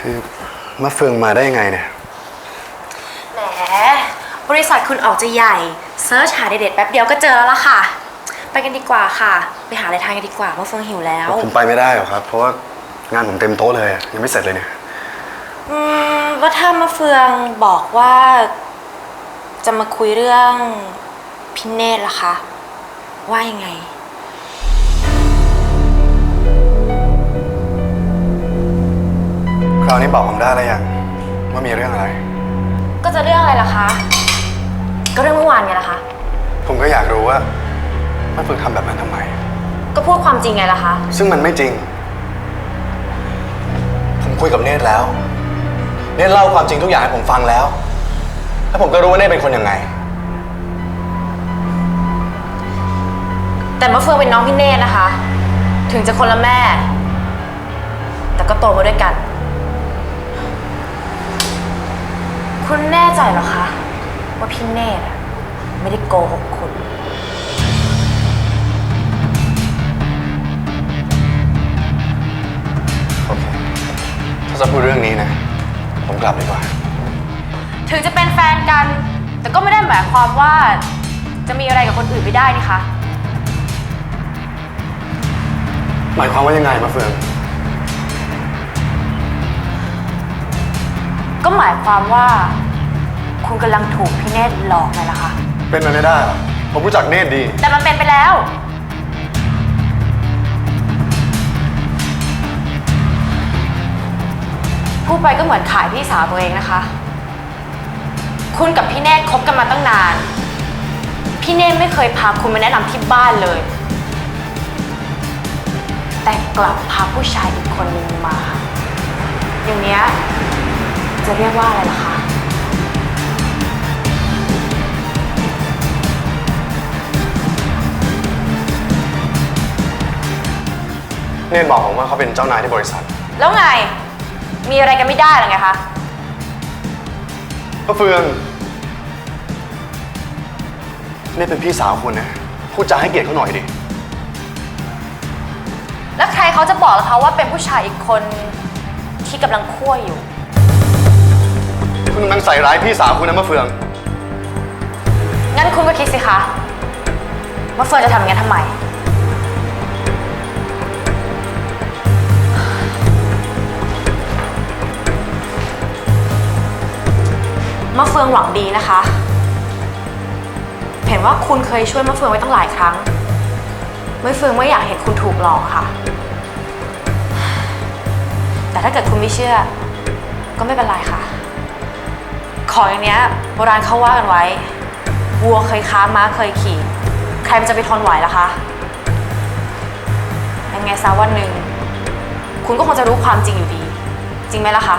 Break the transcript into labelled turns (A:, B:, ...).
A: คือมะเฟืองมาได้ยังไงเนี่ย
B: แหม บริษัทคุณออกจะใหญ่เซิร์ชหาเด็ดๆแป๊บเดียวก็เจอแล้วล่ะค่ะ ไปกันดีกว่าค่ะ ไปหาอะไรทานกันดีกว่าเมื่อเฟืองหิวแล้ว
A: ผมไปไม่ได้หรอกครับ เพราะว่างานผมเต็มโต๊ะเลยอะยังไม่เสร็จเลยเนี่ย
B: อืมว่าถ้ามะเฟืองบอกว่า จะมาคุยเรื่องพิเนตล่ะคะ ว่ายังไง
A: คราวนี้บอกผมได้แล้วยังว่ามีเรื่องอะไร
B: ก็จะเรื่องอะไรล่ะคะ ก็เรื่องเมื่อวานไงล่ะคะ
A: ผมก็อยากรู้ว่ามะเฟืองทำแบบนั้นทำไม
B: ก็พูดความจริงไงล่ะคะ
A: ซึ่งมันไม่จริง ผมคุยกับเนตรแล้ว เนตรเล่าความจริงทุกอย่างให้ผมฟังแล้วแล้วผมก็รู้ว่าเนตรเป็นคนยังไง
B: แต่มะเฟืองเป็นน้องพี่เนตรนะคะ ถึงจะคนละแม่ แต่ก็โตมาด้วยกัน ใจเหรอคะ ว่าพี่เนตรอะไม่ได้โกหกคุณ
A: โอเค ถ้าจะพูดเรื่องนี้นะ ผมกลับดีกว่า
B: ถึงจะเป็นแฟนกัน แต่ก็ไม่ได้หมายความว่าจะมีอะไรกับคนอื่นไม่ได้นี่คะ
A: หมายความว่ายังไงมะเฟือง
B: ก็หมายความว่า คุณกำลังถูกพี่เนตรหลอกไงล่ะคะ
A: เป็นไปไม่ได้หรอกผมรู้จักเนตรดี
B: แต่มันเป็นไปแล้ว พูดไปก็เหมือนขายพี่สาวตัวเองนะคะ คุณกับพี่เนตรคบกันมาตั้งนาน พี่เนตรไม่เคยพาคุณมาแนะนำที่บ้านเลย แต่กลับพาผู้ชายอีกคนนึงมา อย่างเนี้ยจะเรียกว่าอะไรล่ะคะ
A: เนตรบอกผมว่าเขาเป็นเจ้านายที่บริษัท
B: แล้วไง มีอะไรกันไม่ได้หรือไงคะ
A: มะเฟืองเนตรเป็นพี่สาวคุณนะ พูดจาให้เกียรติเขาหน่อยดิ
B: แล้วใครเขาจะบอกล่ะคะว่าเป็นผู้ชายอีกคนที่กำลังคั่วอยู่
A: คุณกำลังใส่ร้ายพี่สาวคุณนะมะเฟือง
B: งั้นคุณก็คิดสิคะว่าเฟิร์นจะทำอย่างนั้นทำไม มะเฟืองหวังดีนะคะ เห็นว่าคุณเคยช่วยมะเฟืองไว้ตั้งหลายครั้งมะเฟืองไม่อยากเห็นคุณถูกหลอกค่ะ แต่ถ้าเกิดคุณไม่เชื่อ ก็ไม่เป็นไรค่ะ ของอย่างเนี้ยโบราณเขาว่ากันไว้ วัวเคยค้าม้าเคยขี่ ใครมันจะไปทนไหวล่ะคะยังไงซะวันหนึ่งคุณก็คงจะรู้ความจริงอยู่ดี จริงไหมล่ะคะ